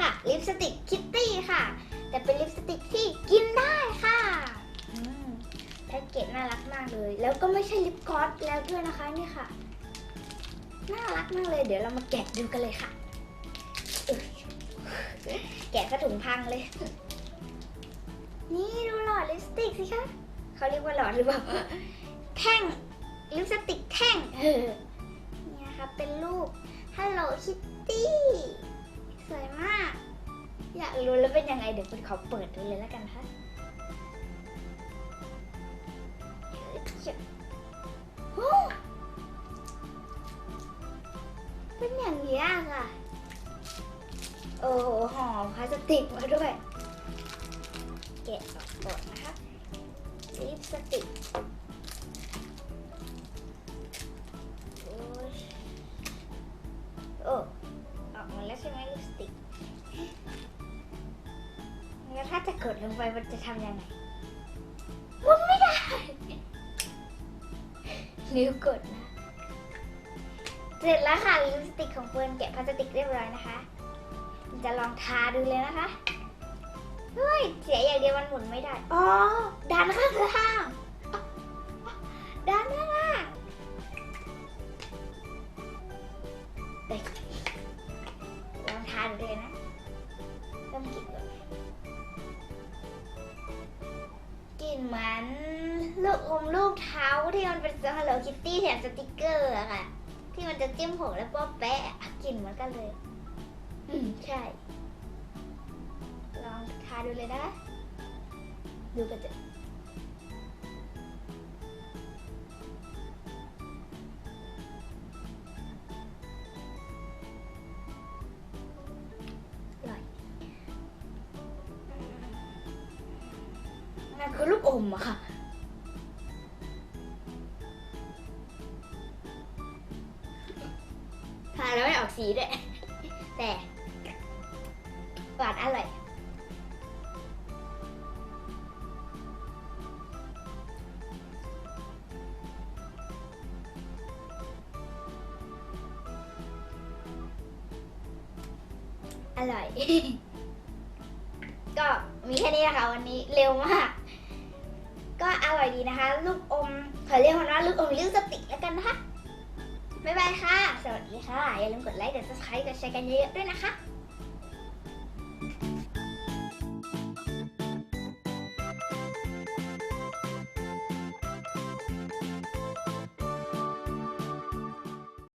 ค่ะ ลิปสติกคิตตี้ค่ะ แต่เป็นลิปสติกที่กินได้ค่ะอืมแพ็กเกจน่ารักมากเลย แล้วก็ไม่ใช่ลิปกลอสแล้วด้วยนะคะนี่ค่ะ น่ารักมากเลย เดี๋ยวเรามาแกะดูกันเลยค่ะอึ๊ยแกะกระถุงพังเลย นี่ดูหลอดลิปสติกสิคะเขาเรียกว่าหลอดหรือเปล่าแท่งลิปสติกแท่งเออเนี่ยค่ะเป็นรูป Hello Kitty สวยมาก อยากรู้แล้วเป็นยังไงเดี๋ยวคุณขอเปิดดูเลยแล้วกันค่ะเป็นอย่างนี้อะค่ะ โอ้โหห่อพลาสติกมาด้วย แกะออกก่อนนะคะลิปสติก ถ้าจะกดลงไปมันจะทำยังไงมันไม่ได้นิ้วกดนะ เสร็จแล้วค่ะลิปสติกของเฟิร์นแกะพลาสติกเรียบร้อยนะคะ จะลองทาดูเลยนะคะ เฮ้ย เสียอย่างเดียวมันหมุนไม่ได้ อ๋อ ดันข้างล่าง เหมือนลูกอมลูกเท้าที่มันเป็น Hello Kitty แถมสติกเกอร์อะค่ะ ที่มันจะจิ้มผมแล้วก็แปะอะกลิ่นเหมือนกันเลย อืมใช่ ลองทาดูเลยนะ ดูกันเถอะ อมอะค่ะ ทาแล้วไม่ออกสีด้วย แต่หวานอร่อยอร่อย ก็มีแค่นี้นะคะวันนี้เร็วมาก ก็อร่อยดีนะคะ ลูกอมขอเรียกมันว่าลูกอมลิปสติกแล้วกันนะคะ บ๊ายบายค่ะ สวัสดีค่ะ อย่าลืมกดไลค์กด subscribe กดแชร์กันเยอะๆด้วยนะคะ